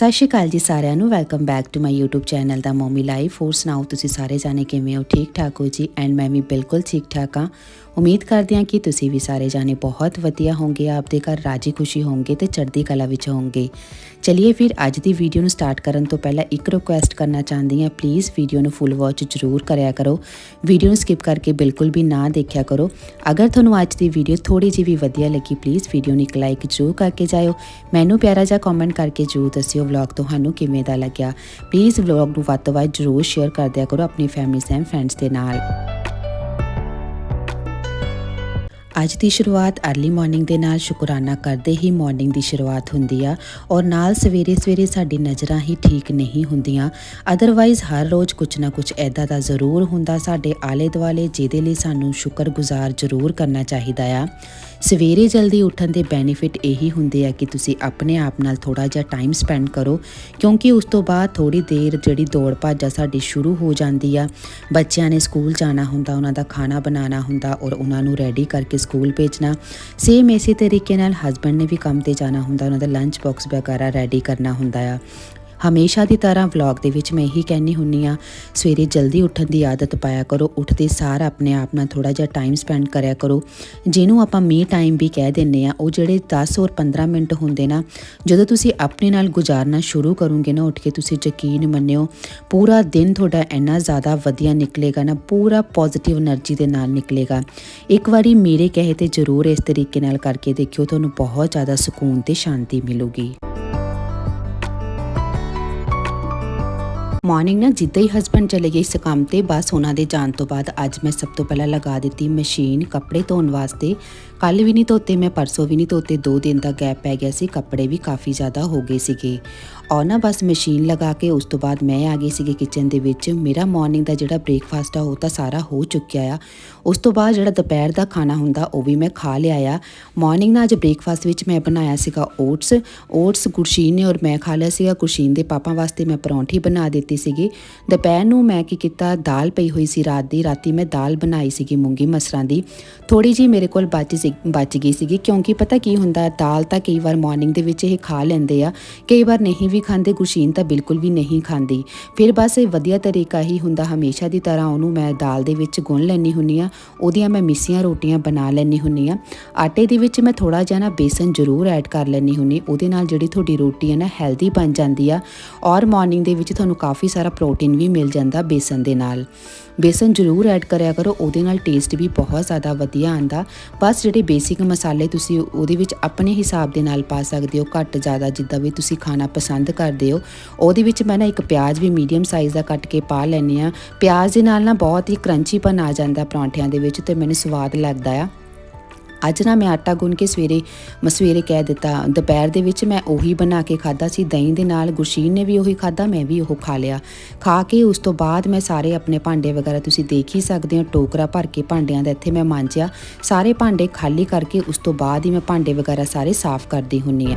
ਸਤਿ ਸ਼੍ਰੀ ਅਕਾਲ ਜੀ ਸਾਰਿਆਂ ਨੂੰ। Welcome back to my YouTube channel the mommy life ਹੋਰ ਸੁਣਾਓ ਤੁਸੀਂ ਸਾਰੇ ਜਾਣੇ ਕਿਵੇਂ ਹੋ? ਠੀਕ ਠਾਕ ਹੋ ਜੀ? ਐਂਡ ਮੈਂ ਵੀ ਬਿਲਕੁਲ ਠੀਕ ਠਾਕ ਹਾਂ। ਉਮੀਦ ਕਰਦੇ ਹਾਂ ਕਿ ਤੁਸੀਂ ਵੀ ਸਾਰੇ ਜਾਣੇ ਬਹੁਤ ਵਧੀਆ ਹੋਵੋਗੇ ਆਪਦੇ ਘਰ ਰਾਜੀ ਖੁਸ਼ੀ ਹੋਵੋਗੇ ਤੇ ਚੜ੍ਹਦੀ ਕਲਾ ਵਿੱਚ ਹੋਵੋਗੇ ਚਲਿਏ ਫਿਰ ਅੱਜ ਦੀ ਵੀਡੀਓ ਨੂੰ ਸਟਾਰਟ ਕਰਨ ਤੋਂ ਪਹਿਲਾਂ ਇੱਕ ਰਿਕੁਐਸਟ ਕਰਨਾ ਚਾਹੁੰਦੀ ਹਾਂ। ਪਲੀਜ਼ ਵੀਡੀਓ ਨੂੰ ਫੁੱਲ ਵਾਚ ਜ਼ਰੂਰ ਕਰਿਆ ਕਰੋ। ਵੀਡੀਓ ਨੂੰ ਸਕਿਪ ਕਰਕੇ ਬਿਲਕੁਲ ਵੀ ਨਾ ਦੇਖਿਆ ਕਰੋ। ਅਗਰ ਤੁਹਾਨੂੰ ਅੱਜ ਦੀ ਵੀਡੀਓ ਥੋੜੀ ਜਿਹੀ ਵੀ ਵਧੀਆ ਲੱਗੀ ਪਲੀਜ਼ ਵੀਡੀਓ ਨੂੰ ਇੱਕ ਲਾਈਕ ਜ਼ਰੂਰ ਕਰਕੇ ਜਾਇਓ। ਮੈਨੂੰ ਪਿਆਰਾ ਜਿਹਾ ਕਮੈਂਟ ਕਰਕੇ ਜ਼ਰੂਰ ਦੱਸਿਓ ਵਲੌਗ ਤੁਹਾਨੂੰ ਕਿਵੇਂ ਦਾ ਲੱਗਿਆ। ਪਲੀਜ਼ ਵਲੌਗ ਨੂੰ ਵੱਧ ਤੋਂ ਵੱਧ ਜ਼ਰੂਰ ਸ਼ੇਅਰ ਕਰ ਦਿਆ ਕਰੋ ਆਪਣੀ ਫੈਮਿਲੀ ਐਂਡ ਫਰੈਂਡਸ ਦੇ ਨਾਲ। ਅੱਜ ਦੀ ਸ਼ੁਰੂਆਤ अर्ਲੀ ਮਾਰਨਿੰਗ ਦੇ ਨਾਲ ਸ਼ੁਕਰਾਨਾ ਕਰਦੇ ਹੀ ਮਾਰਨਿੰਗ ਦੀ ਸ਼ੁਰੂਆਤ ਹੁੰਦੀ ਆ ਔਰ ਨਾਲ ਸਵੇਰੇ ਸਵੇਰੇ ਸਾਡੀ ਨਜ਼ਰਾਂ ਹੀ ਠੀਕ ਨਹੀਂ ਹੁੰਦੀਆਂ। ਅਦਰਵਾਈਜ਼ ਹਰ ਰੋਜ਼ ਕੁਝ ਨਾ ਕੁਝ ਐਦਾ ਦਾ ਜ਼ਰੂਰ ਹੁੰਦਾ ਸਾਡੇ ਆਲੇ ਦੁਆਲੇ ਜਿਹਦੇ ਲਈ ਸਾਨੂੰ ਸ਼ੁਕਰਗੁਜ਼ਾਰ ਜ਼ਰੂਰ ਕਰਨਾ ਚਾਹੀਦਾ ਆ। ਸਵੇਰੇ ਜਲਦੀ ਉੱਠਣ ਦੇ ਬੈਨੀਫਿਟ ਇਹੀ ਹੁੰਦੇ ਆ ਕਿ ਤੁਸੀਂ ਆਪਣੇ ਆਪ ਨਾਲ ਥੋੜਾ ਜਿਹਾ ਟਾਈਮ ਸਪੈਂਡ ਕਰੋ, ਕਿਉਂਕਿ ਉਸ ਤੋਂ ਬਾਅਦ ਥੋੜੀ ਦੇਰ ਜਿਹੜੀ ਦੌੜ ਭੱਜ ਆ ਸਾਡੀ ਸ਼ੁਰੂ ਹੋ ਜਾਂਦੀ ਆ। ਬੱਚਿਆਂ ਨੇ ਸਕੂਲ ਜਾਣਾ ਹੁੰਦਾ, ਉਹਨਾਂ ਦਾ ਖਾਣਾ ਬਣਾਉਣਾ ਹੁੰਦਾ ਔਰ ਉਹਨਾਂ ਨੂੰ ਰੈਡੀ ਕਰਕੇ ਸਕੂਲ ਭੇਜਣਾ। ਸੇਮ ਇਸੇ ਤਰੀਕੇ ਨਾਲ ਹਸਬੰਡ ਨੇ ਵੀ ਕੰਮ ਤੇ ਜਾਣਾ ਹੁੰਦਾ, ਉਹਨਾਂ ਦਾ ਲੰਚ ਬਾਕਸ ਵਗੈਰਾ ਰੈਡੀ ਕਰਨਾ ਹੁੰਦਾ ਆ। ਹਮੇਸ਼ਾ ਦੀ ਤਰ੍ਹਾਂ ਵਲੌਗ ਦੇ ਵਿੱਚ ਮੈਂ ਇਹੀ ਕਹਿਣੀ ਹੁੰਨੀ ਆ ਸਵੇਰੇ ਜਲਦੀ ਉੱਠਣ ਦੀ ਆਦਤ ਪਾਇਆ ਕਰੋ, ਉੱਠਦੇ ਸਾਰ ਆਪਣੇ ਆਪ ਨਾਲ ਥੋੜਾ ਜਿਹਾ ਟਾਈਮ ਸਪੈਂਡ ਕਰਿਆ ਕਰੋ। ਜਿਹਨੂੰ ਆਪਾਂ ਮੀ ਟਾਈਮ ਵੀ ਕਹਿ ਦਿੰਨੇ ਆ ਉਹ ਜਿਹੜੇ 10 ਔਰ 15 ਮਿੰਟ ਹੁੰਦੇ ਨਾ, ਜਦੋਂ ਤੁਸੀਂ ਆਪਣੇ ਨਾਲ ਗੁਜ਼ਾਰਨਾ ਸ਼ੁਰੂ ਕਰੋਗੇ ਨਾ, ਉੱਠ ਕੇ ਤੁਸੀਂ ਯਕੀਨ ਮੰਨਿਓ, ਪੂਰਾ ਦਿਨ ਤੁਹਾਡਾ ਇੰਨਾ ਜ਼ਿਆਦਾ ਵਧੀਆ ਨਿਕਲੇਗਾ ਨਾ, ਪੂਰਾ ਪੋਜ਼ਿਟਿਵ એનર્ਜੀ ਦੇ ਨਾਲ ਨਿਕਲੇਗਾ। ਇੱਕ ਵਾਰੀ ਮੇਰੇ ਕਹੇ ਤੇ ਜ਼ਰੂਰ ਇਸ ਤਰੀਕੇ ਨਾਲ ਕਰਕੇ ਦੇਖਿਓ, ਤੁਹਾਨੂੰ ਬਹੁਤ ਜ਼ਿਆਦਾ ਸਕੂਨ ਤੇ ਸ਼ਾਂਤੀ ਮਿਲੂਗੀ। ਮਾਰਨਿੰਗ ਨਾ ਜਿੱਦਾਂ ਹੀ ਹਸਬੰਡ ਚਲੇ ਗਏ ਇਸ ਕੰਮ ਤੇ, ਬਸ ਉਹਨਾਂ ਦੇ ਜਾਣ ਤੋਂ ਬਾਅਦ ਅੱਜ ਮੈਂ ਸਭ ਤੋਂ ਪਹਿਲਾਂ ਲਗਾ ਦਿੱਤੀ ਮਸ਼ੀਨ ਕੱਪੜੇ ਧੋਣ ਵਾਸਤੇ। ਕੱਲ ਵੀ ਨਹੀਂ ਧੋਤੇ, ਮੈਂ ਪਰਸੋਂ ਵੀ ਨਹੀਂ ਧੋਤੇ 2 ਦਿਨ ਦਾ ਗੈਪ ਪੈ ਗਿਆ ਸੀ, ਕੱਪੜੇ ਵੀ ਕਾਫੀ ਜ਼ਿਆਦਾ ਹੋ ਗਏ ਸੀਗੇ। ਔਰ ਨਾ ਬਸ ਮਸ਼ੀਨ ਲਗਾ ਕੇ ਉਸ ਤੋਂ ਬਾਅਦ ਮੈਂ ਆ ਗਈ ਸੀਗੀ ਕਿਚਨ ਦੇ ਵਿੱਚ। ਮੇਰਾ ਮਾਰਨਿੰਗ ਦਾ ਜਿਹੜਾ ਬ੍ਰੇਕਫਾਸਟ ਆ, ਉਹ ਤਾਂ ਸਾਰਾ ਹੋ ਚੁੱਕਿਆ ਆ। ਉਸ ਤੋਂ ਬਾਅਦ ਜਿਹੜਾ ਦੁਪਹਿਰ ਦਾ ਖਾਣਾ ਹੁੰਦਾ, ਉਹ ਵੀ ਮੈਂ ਖਾ ਲਿਆ ਆ। ਮਾਰਨਿੰਗ ਨਾਲ ਅੱਜ ਬ੍ਰੇਕਫਾਸਟ ਵਿੱਚ ਮੈਂ ਬਣਾਇਆ ਸੀਗਾ ਓਟਸ ਓਟਸ ਗੁਰਸ਼ੀਨ ਨੇ ਔਰ ਮੈਂ ਖਾ ਲਿਆ ਸੀਗਾ। ਗੁਰਸ਼ੀਨ ਦੇ ਪਾਪਾ ਵਾਸਤੇ ਮੈਂ ਪਰੌਂਠੀ ਬਣਾ ਦਿੱਤੀ ਸੀਗੀ। ਦੁਪਹਿਰ ਨੂੰ ਮੈਂ ਕੀ ਕੀਤਾ, ਦਾਲ ਪਈ ਹੋਈ ਸੀ ਰਾਤ ਦੀ। ਰਾਤੀ ਮੈਂ ਦਾਲ ਬਣਾਈ ਸੀਗੀ ਮੂੰਗੀ ਮਸਰਾਂ ਦੀ। ਥੋੜੀ ਜੀ ਮੇਰੇ ਕੋਲ ਬਚ ਸੀ, ਬਚ ਗਈ ਸੀਗੀ। ਕਿਉਂਕਿ ਪਤਾ ਕੀ ਹੁੰਦਾ, ਦਾਲ ਤਾਂ ਕਈ ਵਾਰ ਮਾਰਨਿੰਗ ਦੇ ਵਿੱਚ ਇਹ ਖਾ ਲੈਂਦੇ ਆ, ਕਈ ਵਾਰ ਨਹੀਂ ਵੀ ਖਾਂਦੇ, ਗੁਸ਼ੀਨ ਤਾਂ ਬਿਲਕੁਲ ਵੀ ਨਹੀਂ ਖਾਂਦੀ। ਫਿਰ ਬਸ ਇਹ ਵਧੀਆ ਤਰੀਕਾ ਹੀ ਹੁੰਦਾ, ਹਮੇਸ਼ਾ ਦੀ ਤਰ੍ਹਾਂ ਉਹਨੂੰ ਮੈਂ ਦਾਲ ਦੇ ਵਿੱਚ ਗੁੰਨ ਲੈਣੀ ਹੁੰਨੀ ਆ ਉਹਦੀਆਂ ਮੈਂ ਮਿੱਸੀਆਂ ਰੋਟੀਆਂ ਬਣਾ ਲੈਣੀ ਹੁੰਨੀ ਆ ਆਟੇ ਦੇ ਵਿੱਚ ਮੈਂ ਥੋੜਾ ਜਿਹਾ ਨਾ ਬੇਸਨ ਜ਼ਰੂਰ ਐਡ ਕਰ ਲੈਣੀ ਹੁੰਨੀ ਉਹਦੇ ਨਾਲ ਜਿਹੜੀ ਤੁਹਾਡੀ ਰੋਟੀ ਹੈ ਨਾ, ਹੈਲਦੀ ਬਣ ਜਾਂਦੀ ਆ ਔਰ ਮਾਰਨਿੰਗ ਦੇ ਵਿੱਚ ਤੁਹਾਨੂੰ ਕਾਫੀ ਸਾਰਾ ਪ੍ਰੋਟੀਨ ਵੀ ਮਿਲ ਜਾਂਦਾ ਬੇਸਨ ਦੇ ਨਾਲ। ਬੇਸਨ ਜ਼ਰੂਰ ਐਡ ਕਰਿਆ ਕਰੋ, ਉਹਦੇ ਨਾਲ ਟੇਸਟ ਵੀ ਬਹੁਤ ਜ਼ਿਆਦਾ ਵਧੀਆ ਆਂਦਾ ਬਸ ਜਿਹੜੇ ਬੇਸਿਕ ਮਸਾਲੇ ਤੁਸੀਂ ਉਹਦੇ ਵਿੱਚ ਆਪਣੇ ਹਿਸਾਬ ਦੇ ਨਾਲ ਪਾ ਸਕਦੇ ਹੋ, ਘੱਟ ਜ਼ਿਆਦਾ ਜਿੱਦਾਂ ਵੀ ਤੁਸੀਂ ਖਾਣਾ ਪਸੰਦ ਕਰਦੇ ਹੋ, ਉਹਦੇ ਵਿੱਚ ਮੈਂ ਨਾ ਇੱਕ ਪਿਆਜ਼ ਵੀ ਮੀਡੀਅਮ ਸਾਈਜ਼ ਦਾ ਕੱਟ ਕੇ ਪਾ ਲੈਂਦੀ ਆ ਪਿਆਜ਼ ਦੇ ਨਾਲ ਨਾ ਬਹੁਤ ਹੀ ਕਰੰਚੀਪਨ ਆ ਜਾਂਦਾ ਪਰੌਂਠਿਆਂ ਦੇ ਵਿੱਚ ਤੇ ਮੈਨੂੰ ਸਵਾਦ ਲੱਗਦਾ ਆ। ਅੱਜ ਨਾ ਮੈਂ ਆਟਾ ਗੁੰਨ ਕੇ ਸਵੇਰੇ ਮੈਂ, ਸਵੇਰੇ ਕਹਿ ਦਿੱਤਾ। ਦੁਪਹਿਰ ਦੇ ਵਿੱਚ ਮੈਂ ਉਹੀ ਬਣਾ ਕੇ ਖਾਦਾ ਸੀ, ਦਹੀਂ ਦੇ ਨਾਲ ਗੁਰਸ਼ੀਨ ਨੇ ਵੀ ਉਹੀ ਖਾਦਾ ਮੈਂ ਵੀ ਉਹ ਖਾ ਲਿਆ। ਖਾ ਕੇ ਉਸ ਤੋਂ ਬਾਅਦ ਮੈਂ ਸਾਰੇ ਆਪਣੇ ਭਾਂਡੇ ਵਗੈਰਾ ਤੁਸੀਂ ਦੇਖ ਹੀ ਸਕਦੇ ਹੋ, ਟੋਕਰਾ ਭਰ ਕੇ ਭਾਂਡਿਆਂ ਦਾ ਇੱਥੇ ਮੈਂ ਮਾਂਜਿਆ। ਸਾਰੇ ਭਾਂਡੇ ਖਾਲੀ ਕਰਕੇ ਉਸ ਤੋਂ ਬਾਅਦ ਹੀ ਮੈਂ ਭਾਂਡੇ ਵਗੈਰਾ ਸਾਰੇ ਸਾਫ਼ ਕਰਦੀ ਹੁੰਨੀ ਆ।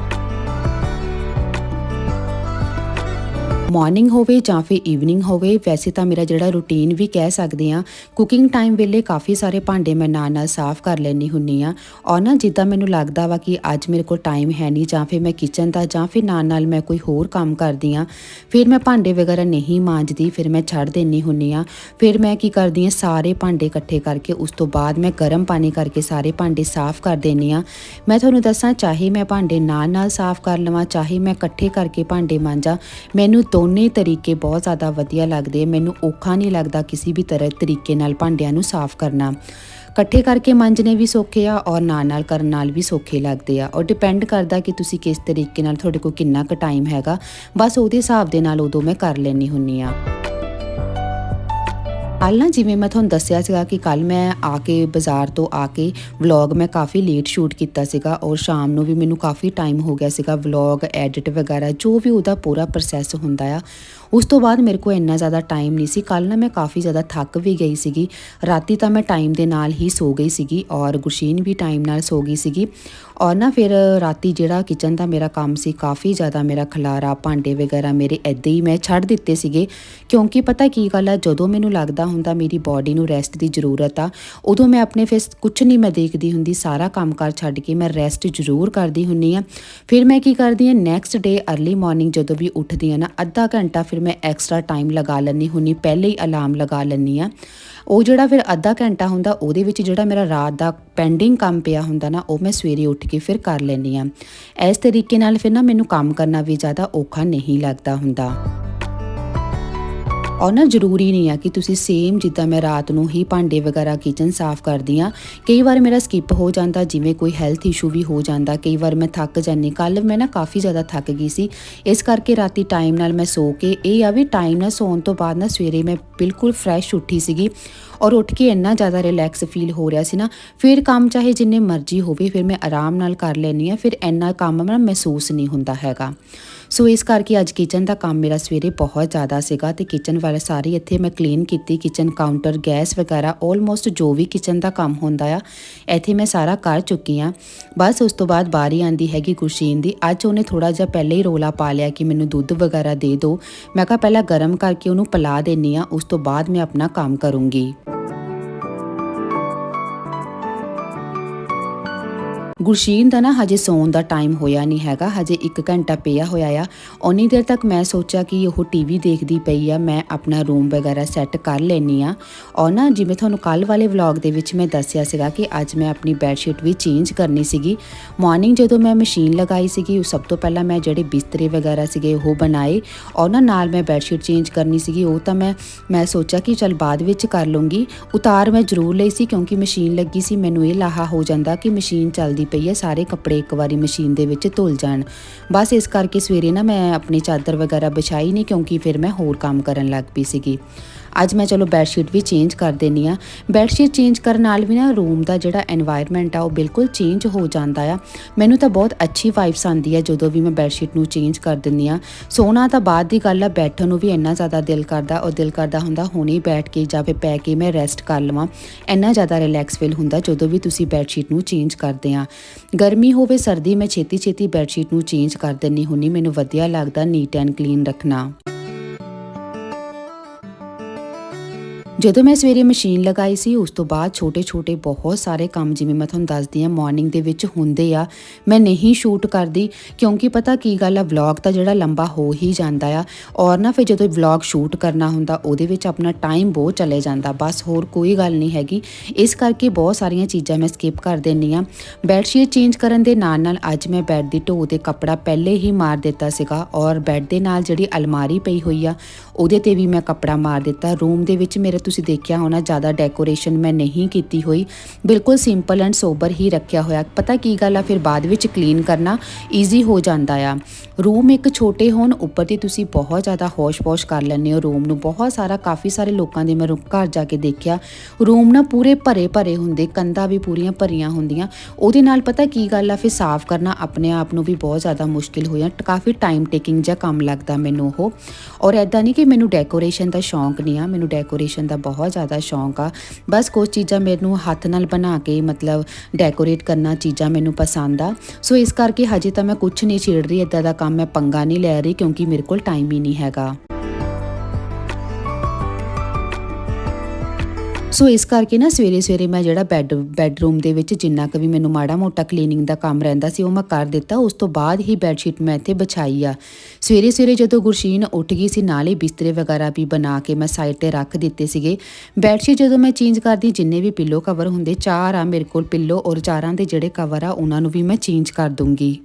ਮਾਰਨਿੰਗ ਹੋਵੇ ਜਾਂ ਫਿਰ ਈਵਨਿੰਗ ਹੋਵੇ, ਵੈਸੇ ਤਾਂ ਮੇਰਾ ਜਿਹੜਾ ਰੁਟੀਨ ਵੀ ਕਹਿ ਸਕਦੇ ਆ ਕੁਕਿੰਗ ਟਾਈਮ ਵੇਲੇ ਕਾਫੀ ਸਾਰੇ ਭਾਂਡੇ ਮੈਂ ਨਾਲ ਨਾਲ ਸਾਫ਼ ਕਰ ਲੈਣੀ ਹੁੰਨੀ ਆ ਔਰ ਨਾ ਜਿੱਦਾਂ ਮੈਨੂੰ ਲੱਗਦਾ ਵਾ ਕਿ ਅੱਜ ਮੇਰੇ ਕੋਲ ਟਾਈਮ ਹੈ ਨਹੀਂ, ਜਾਂ ਫਿਰ ਮੈਂ ਕਿਚਨ ਦਾ, ਜਾਂ ਫਿਰ ਨਾਲ ਨਾਲ ਮੈਂ ਕੋਈ ਹੋਰ ਕੰਮ ਕਰਦੀ ਆ ਫਿਰ ਮੈਂ ਭਾਂਡੇ ਵਗੈਰਾ ਨਹੀਂ ਮਾਂਜਦੀ, ਫਿਰ ਮੈਂ ਛੱਡ ਦੇਣੀ ਹੁੰਨੀ ਆ ਫਿਰ ਮੈਂ ਕੀ ਕਰਦੀ ਆ ਸਾਰੇ ਭਾਂਡੇ ਇਕੱਠੇ ਕਰਕੇ, ਉਸ ਤੋਂ ਬਾਅਦ ਮੈਂ ਗਰਮ ਪਾਣੀ ਕਰਕੇ ਸਾਰੇ ਭਾਂਡੇ ਸਾਫ਼ ਕਰ ਦੇਣੀ ਆ ਮੈਂ ਤੁਹਾਨੂੰ ਦੱਸਾਂ, ਚਾਹੇ ਮੈਂ ਭਾਂਡੇ ਨਾਲ ਨਾਲ ਸਾਫ਼ ਕਰ ਲਵਾਂ, ਚਾਹੇ ਮੈਂ ਇਕੱਠੇ ਕਰਕੇ ਭਾਂਡੇ ਮਾਂਜਾਂ, ਮੈਨੂੰ ਦੋਨੇ ਤਰੀਕੇ ਬਹੁਤ ਜ਼ਿਆਦਾ ਵਧੀਆ ਲੱਗਦੇ ਮੈਨੂੰ ਔਖਾ ਨਹੀਂ ਲੱਗਦਾ ਕਿਸੇ ਵੀ ਤਰ੍ਹਾਂ ਤਰੀਕੇ ਨਾਲ ਭਾਂਡਿਆਂ ਨੂੰ ਸਾਫ਼ ਕਰਨਾ। ਇਕੱਠੇ ਕਰਕੇ ਮਾਂਜਣੇ ਵੀ ਸੌਖੇ ਆ ਔਰ ਨਾਲ ਨਾਲ ਕਰਨ ਨਾਲ ਵੀ ਸੌਖੇ ਲੱਗਦੇ ਆ। ਔਰ ਡਿਪੈਂਡ ਕਰਦਾ ਕਿ ਤੁਸੀਂ ਕਿਸ ਤਰੀਕੇ ਨਾਲ ਤੁਹਾਡੇ ਕੋਲ ਕਿੰਨਾ ਕੁ ਟਾਈਮ ਹੈਗਾ। ਬਸ ਉਹਦੇ ਹਿਸਾਬ ਦੇ ਨਾਲ ਉਦੋਂ ਮੈਂ ਕਰ ਲੈਣੀ ਹੁੰਨੀ ਆ ਕੱਲ ਨਾ ਜਿਵੇਂ ਮੈਂ ਤੁਹਾਨੂੰ ਦੱਸਿਆ ਸੀਗਾ ਕਿ ਕੱਲ ਮੈਂ ਆ ਕੇ ਬਾਜ਼ਾਰ ਤੋਂ ਆ ਕੇ ਵਲੌਗ ਮੈਂ ਕਾਫੀ ਲੇਟ ਸ਼ੂਟ ਕੀਤਾ ਸੀਗਾ ਔਰ ਸ਼ਾਮ ਨੂੰ ਵੀ ਮੈਨੂੰ ਕਾਫੀ ਟਾਈਮ ਹੋ ਗਿਆ ਸੀਗਾ ਵਲੌਗ ਐਡਿਟ ਵਗੈਰਾ ਜੋ ਵੀ ਉਹਦਾ ਪੂਰਾ ਪ੍ਰੋਸੈਸ ਹੁੰਦਾ ਆ। ਉਸ ਤੋਂ ਬਾਅਦ ਮੇਰੇ ਕੋਲ ਇੰਨਾ ਜ਼ਿਆਦਾ ਟਾਈਮ ਨਹੀਂ ਸੀ। ਕੱਲ ਨਾ ਮੈਂ ਕਾਫੀ ਜ਼ਿਆਦਾ ਥੱਕ ਵੀ ਗਈ ਸੀਗੀ। ਰਾਤੀ ਤਾਂ ਮੈਂ ਟਾਈਮ ਦੇ ਨਾਲ ਹੀ ਸੋ ਗਈ ਸੀਗੀ ਔਰ ਗੁਸ਼ੀਨ ਵੀ ਟਾਈਮ ਨਾਲ ਸੋ ਗਈ ਸੀਗੀ। ਔਰ ਨਾ ਫਿਰ ਰਾਤੀ ਜਿਹੜਾ ਕਿਚਨ ਦਾ ਮੇਰਾ ਕੰਮ ਸੀ, ਕਾਫੀ ਜ਼ਿਆਦਾ ਮੇਰਾ ਖਲਾਰਾ, ਭਾਂਡੇ ਵਗੈਰਾ ਮੇਰੇ ਐਦਾਂ ਹੀ ਮੈਂ ਛੱਡ ਦਿੱਤੇ ਸੀਗੇ। ਕਿਉਂਕਿ ਪਤਾ ਕੀ ਗੱਲ ਆ, ਜਦੋਂ ਮੈਨੂੰ ਲੱਗਦਾ ਹੁੰਦਾ, ਮੇਰੀ ਬਾਡੀ ਨੂੰ ਰੈਸਟ ਦੀ ਜ਼ਰੂਰਤ ਆ। ਉਦੋਂ ਮੈਂ ਆਪਣੇ ਫਿਰ ਕੁਝ ਨਹੀਂ, ਮੈਂ ਦੇਖਦੀ ਹੁੰਦੀ, ਸਾਰਾ ਕੰਮਕਾਰ ਛੱਡ ਕੇ ਮੈਂ ਰੈਸਟ ਜ਼ਰੂਰ ਕਰਦੀ ਹੁੰਨੀ ਆ। ਫਿਰ ਮੈਂ ਕੀ ਕਰਦੀ ਆ ਨੈਕਸਟ ਡੇ अर्ਲੀ ਮਾਰਨਿੰਗ ਜਦੋਂ ਵੀ ਉੱਠਦੀ ਆ ਨਾ, ਅੱਧਾ ਘੰਟਾ ਫਿਰ ਮੈਂ ਐਕਸਟਰਾ ਟਾਈਮ ਲਗਾ ਲੈਂਦੀ ਹੁੰਨੀ ਪਹਿਲੇ ਹੀ ਅਲਾਰਮ ਲਗਾ ਲੈਂਦੀ ਆ ਉਹ ਜਿਹੜਾ ਫਿਰ ਅੱਧਾ ਘੰਟਾ ਹੁੰਦਾ, ਉਹਦੇ ਵਿੱਚ ਜਿਹੜਾ ਮੇਰਾ ਰਾਤ ਦਾ ਪੈਂਡਿੰਗ ਕੰਮ ਪਿਆ ਹੁੰਦਾ ਨਾ, ਉਹ ਮੈਂ ਸਵੇਰੇ ਉੱਠ ਕੇ ਫਿਰ ਕਰ ਲੈਂਦੀ ਆ ਇਸ ਤਰੀਕੇ ਨਾਲ ਫਿਰ ਨਾ ਮੈਨੂੰ ਕੰਮ ਕਰਨਾ ਵੀ ਜ਼ਿਆਦਾ ਔਖਾ ਨਹੀਂ ਲੱਗਦਾ ਹੁੰਦਾ। ਔਰ ਨਾ ਜ਼ਰੂਰੀ ਨਹੀਂ ਆ ਕਿ ਤੁਸੀਂ ਸੇਮ ਜਿੱਦਾਂ ਮੈਂ ਰਾਤ ਨੂੰ ਹੀ ਭਾਂਡੇ ਵਗੈਰਾ ਕਿਚਨ ਸਾਫ਼ ਕਰਦੀ ਆ ਕਈ ਵਾਰ ਮੇਰਾ ਸਕਿਪ ਹੋ ਜਾਂਦਾ, ਜਿਵੇਂ ਕੋਈ ਹੈਲਥ ਇਸ਼ੂ ਵੀ ਹੋ ਜਾਂਦਾ, ਕਈ ਵਾਰ ਮੈਂ ਥੱਕ ਜਾਂਦੀ। ਕੱਲ ਮੈਂ ਨਾ ਕਾਫੀ ਜ਼ਿਆਦਾ ਥੱਕ ਗਈ ਸੀ। ਇਸ ਕਰਕੇ ਰਾਤੀ ਟਾਈਮ ਨਾਲ ਮੈਂ ਸੋ ਕੇ, ਇਹ ਆ ਵੀ ਟਾਈਮ ਨਾਲ ਸੌਣ ਤੋਂ ਬਾਅਦ ਨਾ ਸਵੇਰੇ ਮੈਂ ਬਿਲਕੁਲ ਫਰੈਸ਼ ਉੱਠੀ ਸੀਗੀ ਔਰ ਉੱਠ ਕੇ ਇੰਨਾ ਜ਼ਿਆਦਾ ਰਿਲੈਕਸ ਫੀਲ ਹੋ ਰਿਹਾ ਸੀ ਨਾ, ਫਿਰ ਕੰਮ ਚਾਹੇ ਜਿੰਨੇ ਮਰਜ਼ੀ ਹੋਵੇ, ਫਿਰ ਮੈਂ ਆਰਾਮ ਨਾਲ ਕਰ ਲੈਣੀ ਆ ਫਿਰ ਇੰਨਾ ਕੰਮ ਨਾ ਮਹਿਸੂਸ ਨਹੀਂ ਹੁੰਦਾ ਹੈਗਾ। ਸੋ ਇਸ ਕਰਕੇ ਅੱਜ ਕਿਚਨ ਦਾ ਕੰਮ ਮੇਰਾ ਸਵੇਰੇ ਬਹੁਤ ਜ਼ਿਆਦਾ ਸੀਗਾ ਤੇ ਕਿਚਨ ਵਾਲੇ ਸਾਰੀ ਇੱਥੇ ਮੈਂ ਕਲੀਨ ਕੀਤੀ ਕਿਚਨ ਕਾਊਂਟਰ ਗੈਸ ਵਗੈਰਾ ਆਲਮੋਸਟ ਜੋ ਵੀ ਕਿਚਨ ਦਾ ਕੰਮ ਹੁੰਦਾ ਆ, ਇੱਥੇ ਮੈਂ ਸਾਰਾ ਕਰ ਚੁੱਕੀ ਆ ਬਸ ਉਸ ਤੋਂ ਬਾਅਦ ਬਾਰੀ ਆਂਦੀ ਹੈਗੀ ਗੁਰਸ਼ੀਨ ਦੀ, ਅੱਜ ਉਹਨੇ ਥੋੜਾ ਜਿਹਾ ਪਹਿਲੇ ਹੀ ਰੋਲਾ ਪਾ ਲਿਆ ਕਿ ਮੈਨੂੰ ਦੁੱਧ ਵਗੈਰਾ ਦੇ ਦਿਓ। ਮੈਂ ਕਿਹਾ ਪਹਿਲਾਂ ਗਰਮ ਕਰਕੇ ਉਹਨੂੰ ਪਿਲਾ ਦੇਣੀ ਆ ਉਸ ਤੋਂ ਬਾਅਦ ਮੈਂ ਆਪਣਾ ਕੰਮ ਕਰੂੰਗੀ। ਗੁਰਸ਼ੀਨ ਦਾ ਨਾ ਹਜੇ ਸੌਣ ਦਾ ਟਾਈਮ ਹੋਇਆ ਨਹੀਂ ਹੈਗਾ, ਹਜੇ 1 ਘੰਟਾ ਪਿਆ ਹੋਇਆ ਆ। ਉਨੀ ਦੇਰ ਤੱਕ ਮੈਂ ਸੋਚਿਆ ਕਿ ਉਹ ਟੀਵੀ ਦੇਖਦੀ ਪਈ ਆ, ਮੈਂ ਆਪਣਾ ਰੂਮ ਵਗੈਰਾ ਸੈੱਟ ਕਰ ਲੈਣੀ ਆ। ਔਰ ਨਾ ਜਿਵੇਂ ਤੁਹਾਨੂੰ ਕੱਲ ਵਾਲੇ ਵਲੌਗ ਦੇ ਵਿੱਚ ਮੈਂ ਦੱਸਿਆ ਸੀਗਾ ਕਿ ਅੱਜ ਮੈਂ ਆਪਣੀ ਬੈੱਡ ਸ਼ੀਟ ਵੀ ਚੇਂਜ ਕਰਨੀ ਸੀਗੀ। ਮਾਰਨਿੰਗ ਜਦੋਂ ਮੈਂ ਮਸ਼ੀਨ ਲਗਾਈ ਸੀਗੀ, ਉਹ ਸਭ ਤੋਂ ਪਹਿਲਾਂ ਮੈਂ ਜਿਹੜੇ ਬਿਸਤਰੇ ਵਗੈਰਾ ਸੀਗੇ ਉਹ ਬਣਾਏ। ਔਰ ਨਾ ਨਾਲ ਮੈਂ ਬੈੱਡ ਸ਼ੀਟ ਚੇਂਜ ਕਰਨੀ ਸੀਗੀ, ਉਹ ਤਾਂ ਮੈਂ ਮੈਂ ਸੋਚਿਆ ਕਿ ਚਲ ਬਾਅਦ ਵਿੱਚ ਕਰ ਲੂੰਗੀ। ਉਤਾਰ ਮੈਂ ਜ਼ਰੂਰ ਲਈ ਸੀ ਕਿਉਂਕਿ ਮਸ਼ੀਨ ਲੱਗੀ ਸੀ, ਮੈਨੂੰ ਇਹ ਲਾਹਾ ਹੋ ਜਾਂਦਾ ਕਿ ਮਸ਼ੀਨ ਚੱਲਦੀ ਪਈ ਹੈ, ਸਾਰੇ ਕੱਪੜੇ ਇੱਕ ਵਾਰੀ ਮਸ਼ੀਨ ਦੇ ਵਿੱਚ ਧੁਲ ਜਾਣ। ਬਸ ਇਸ ਕਰਕੇ ਸਵੇਰੇ ਨਾ ਮੈਂ ਆਪਣੀ ਚਾਦਰ ਵਗੈਰਾ ਵਿਛਾਈ ਨਹੀਂ ਕਿਉਂਕਿ ਫਿਰ ਮੈਂ ਹੋਰ ਕੰਮ ਕਰਨ ਲੱਗ ਪਈ ਸੀਗੀ। ਅੱਜ ਮੈਂ ਚਲੋ ਬੈੱਡ ਸ਼ੀਟ ਵੀ ਚੇਂਜ ਕਰ ਦੇਣੀ ਆ ਬੈੱਡ ਸ਼ੀਟ ਚੇਂਜ ਕਰਨ ਨਾਲ ਵੀ ਨਾ ਰੂਮ ਦਾ ਜਿਹੜਾ এনवायरमेंट ਆ, ਉਹ ਬਿਲਕੁਲ ਚੇਂਜ ਹੋ ਜਾਂਦਾ ਆ। ਮੈਨੂੰ ਤਾਂ ਬਹੁਤ ਅੱਛੀ ਵਾਈਬਸ ਆਉਂਦੀ ਆ ਜਦੋਂ ਵੀ ਮੈਂ ਬੈੱਡ ਸ਼ੀਟ ਨੂੰ ਚੇਂਜ ਕਰ ਦਿੰਦੀ ਆ ਸੋਨਾ ਤਾਂ ਬਾਅਦ ਦੀ ਗੱਲ ਆ, ਬੈਠਣ ਨੂੰ ਵੀ ਇੰਨਾ ਜ਼ਿਆਦਾ ਦਿਲ ਕਰਦਾ ਔਰ ਦਿਲ ਕਰਦਾ ਹੁੰਦਾ ਹੁਣੇ ਬੈਠ ਕੇ ਜਾਂ ਫਿਰ ਪੈ ਕੇ ਮੈਂ ਰੈਸਟ ਕਰ ਲਵਾਂ। ਇੰਨਾ ਜ਼ਿਆਦਾ ਰਿਲੈਕਸ ਫੀਲ ਹੁੰਦਾ ਜਦੋਂ ਵੀ ਤੁਸੀਂ ਬੈੱਡ ਸ਼ੀਟ ਨੂੰ ਚੇਂਜ ਕਰਦੇ ਆ। ਗਰਮੀ ਹੋਵੇ, ਸਰਦੀ, ਮੈਂ ਛੇਤੀ ਛੇਤੀ ਬੈੱਡ ਸ਼ੀਟ ਨੂੰ ਚੇਂਜ ਕਰ ਦਿੰਨੀ ਹੁੰਨੀ ਮੈਨੂੰ ਵਧੀਆ ਲੱਗਦਾ ਨੀਟ ਐਂਡ ਕਲੀਨ ਰੱਖਣਾ। ਜਦੋਂ ਮੈਂ ਸਵੇਰੇ ਮਸ਼ੀਨ ਲਗਾਈ ਸੀ, ਉਸ ਤੋਂ ਬਾਅਦ ਛੋਟੇ-ਛੋਟੇ ਬਹੁਤ ਸਾਰੇ ਕੰਮ ਜਿਵੇਂ ਮੈਂ ਤੁਹਾਨੂੰ ਦੱਸਦੀ ਆ ਮਾਰਨਿੰਗ ਦੇ ਵਿੱਚ ਹੁੰਦੇ ਆ, ਮੈਂ ਨਹੀਂ ਸ਼ੂਟ ਕਰਦੀ, ਕਿਉਂਕਿ ਪਤਾ ਕੀ ਗੱਲ ਆ ਵਲੌਗ ਤਾਂ ਜਿਹੜਾ ਲੰਬਾ ਹੋ ਹੀ ਜਾਂਦਾ ਆ, ਔਰ ਨਾ ਫਿਰ ਜਦੋਂ ਵਲੌਗ ਸ਼ੂਟ ਕਰਨਾ ਹੁੰਦਾ, ਉਹਦੇ ਵਿੱਚ ਆਪਣਾ ਟਾਈਮ ਬਹੁਤ ਚਲੇ ਜਾਂਦਾ, ਬਸ ਹੋਰ ਕੋਈ ਗੱਲ ਨਹੀਂ ਹੈਗੀ। ਇਸ ਕਰਕੇ ਬਹੁਤ ਸਾਰੀਆਂ ਚੀਜ਼ਾਂ ਮੈਂ ਸਕਿਪ ਕਰ ਦਿੰਨੀ ਆ ਬੈੱਡ ਸ਼ੀਟ ਚੇਂਜ ਕਰਨ ਦੇ ਨਾਲ ਨਾਲ ਅੱਜ ਮੈਂ ਬੈੱਡ ਦੀ ਢੋ ਤੇ ਕੱਪੜਾ ਪਹਿਲੇ ਹੀ ਮਾਰ ਦਿੱਤਾ ਸੀਗਾ, ਔਰ ਬੈੱਡ ਦੇ ਨਾਲ ਜਿਹੜੀ ਅਲਮਾਰੀ ਪਈ ਹੋਈ ਆ, ਉਹਦੇ ਤੇ ਵੀ ਮੈਂ ਕੱਪੜਾ ਮਾਰ ਦਿੱਤਾ। ਰੂਮ ਦੇ ਵਿੱਚ ਮੇਰੇ ਤੁਸੀਂ ਦੇਖਿਆ ਹੋਣਾ, ਜ਼ਿਆਦਾ ਡੈਕੋਰੇਸ਼ਨ ਮੈਂ ਨਹੀਂ ਕੀਤੀ ਹੋਈ। ਬਿਲਕੁਲ ਸਿੰਪਲ ਐਂਡ ਸੋਬਰ ਹੀ ਰੱਖਿਆ ਹੋਇਆ। ਪਤਾ ਕੀ ਗੱਲ ਆ, ਫਿਰ ਬਾਅਦ ਵਿੱਚ ਕਲੀਨ ਕਰਨਾ ਈਜ਼ੀ ਹੋ ਜਾਂਦਾ ਆ। ਰੂਮ ਇੱਕ ਛੋਟੇ ਹੋਣ, ਉੱਪਰ ਤੇ ਤੁਸੀਂ ਬਹੁਤ ਜ਼ਿਆਦਾ ਹੋਸ਼-ਪੋਸ਼ ਕਰ ਲੈਂਦੇ ਹੋ ਰੂਮ ਨੂੰ। ਬਹੁਤ ਸਾਰਾ, ਕਾਫੀ ਸਾਰੇ ਲੋਕਾਂ ਦੇ ਮੈਂ ਰੂ- ਘਰ ਜਾ ਕੇ ਦੇਖਿਆ। ਰੂਮ ਨਾ ਪੂਰੇ ਭਰੇ ਭਰੇ ਹੁੰਦੇ, ਕੰਧਾਂ ਵੀ ਪੂਰੀਆਂ ਭਰੀਆਂ ਹੁੰਦੀਆਂ। ਉਹਦੇ ਨਾਲ ਪਤਾ ਕੀ ਗੱਲ ਆ, ਫਿਰ ਸਾਫ਼ ਕਰਨਾ ਆਪਣੇ ਆਪ ਨੂੰ ਵੀ ਬਹੁਤ ਜ਼ਿਆਦਾ ਮੁਸ਼ਕਿਲ ਹੋਇਆ। ਕਾਫੀ ਟਾਈਮ ਟੇਕਿੰਗ ਜਿਹਾ ਕੰਮ ਲੱਗਦਾ ਮੈਨੂੰ ਉਹ। ਔਰ ਐਦਾਂ ਨਹੀਂ ਕਿ ਮੈਨੂੰ ਡੈਕੋਰੇਸ਼ਨ ਦਾ ਸ਼ੌਂਕ ਨਹੀਂ ਆ, ਮੈਨੂੰ ਡੈਕੋਰੇਸ਼ਨ ਦਾ ਬਹੁਤ ਜ਼ਿਆਦਾ ਸ਼ੌਂਕ ਆ। ਬਸ ਕੁਝ ਚੀਜ਼ਾਂ ਮੈਨੂੰ ਹੱਥ ਨਾਲ ਬਣਾ ਕੇ ਮਤਲਬ ਡੈਕੋਰੇਟ ਕਰਨਾ ਚੀਜ਼ਾਂ ਮੈਨੂੰ ਪਸੰਦ ਆ। ਸੋ ਇਸ ਕਰਕੇ ਹਜੇ ਤਾਂ ਮੈਂ ਕੁਝ ਨਹੀਂ ਛੇੜ ਰਹੀ ਇਦਾਂ ਦਾ ਕੰਮ ਮੈਂ ਪੰਗਾ ਨਹੀਂ ਲੈ ਰਹੀ ਕਿਉਂਕਿ ਮੇਰੇ ਕੋਲ ਟਾਈਮ ਹੀ ਨਹੀਂ ਹੈਗਾ। ਸੋ ਇਸ ਕਰਕੇ ਨਾ ਸਵੇਰੇ ਸਵੇਰੇ ਮੈਂ ਜਿਹੜਾ ਬੈੱਡ ਬੈੱਡਰੂਮ ਦੇ ਵਿੱਚ ਜਿੰਨਾ ਕੁ ਵੀ ਮੈਨੂੰ ਮਾੜਾ ਮੋਟਾ ਕਲੀਨਿੰਗ ਦਾ ਕੰਮ ਰਹਿੰਦਾ ਸੀ, ਉਹ ਮੈਂ ਕਰ ਦਿੱਤਾ। ਉਸ ਤੋਂ ਬਾਅਦ ਹੀ ਬੈੱਡ ਸ਼ੀਟ ਮੈਂ ਇੱਥੇ ਵਿਛਾਈ ਆ। ਸਵੇਰੇ ਸਵੇਰੇ ਜਦੋਂ ਗੁਰਸ਼ੀਨ ਉੱਠ ਗਈ ਸੀ, ਨਾਲ ਹੀ ਬਿਸਤਰੇ ਵਗੈਰਾ ਵੀ ਬਣਾ ਕੇ ਮੈਂ ਸਾਈਡ ਤੇ ਰੱਖ ਦਿੱਤੇ ਸੀਗੇ। ਬੈੱਡ ਸ਼ੀਟ ਜਦੋਂ ਮੈਂ ਚੇਂਜ ਕਰਦੀ, ਜਿੰਨੇ ਵੀ ਪਿੱਲੋ ਕਵਰ ਹੁੰਦੇ, ਚਾਰ ਆ ਮੇਰੇ ਕੋਲ ਪਿੱਲੋ ਔਰ ਚਾਰਾਂ ਦੇ ਜਿਹੜੇ ਕਵਰ ਆ, ਉਹਨਾਂ ਨੂੰ ਵੀ ਮੈਂ ਚੇਂਜ ਕਰ ਦੂੰਗੀ।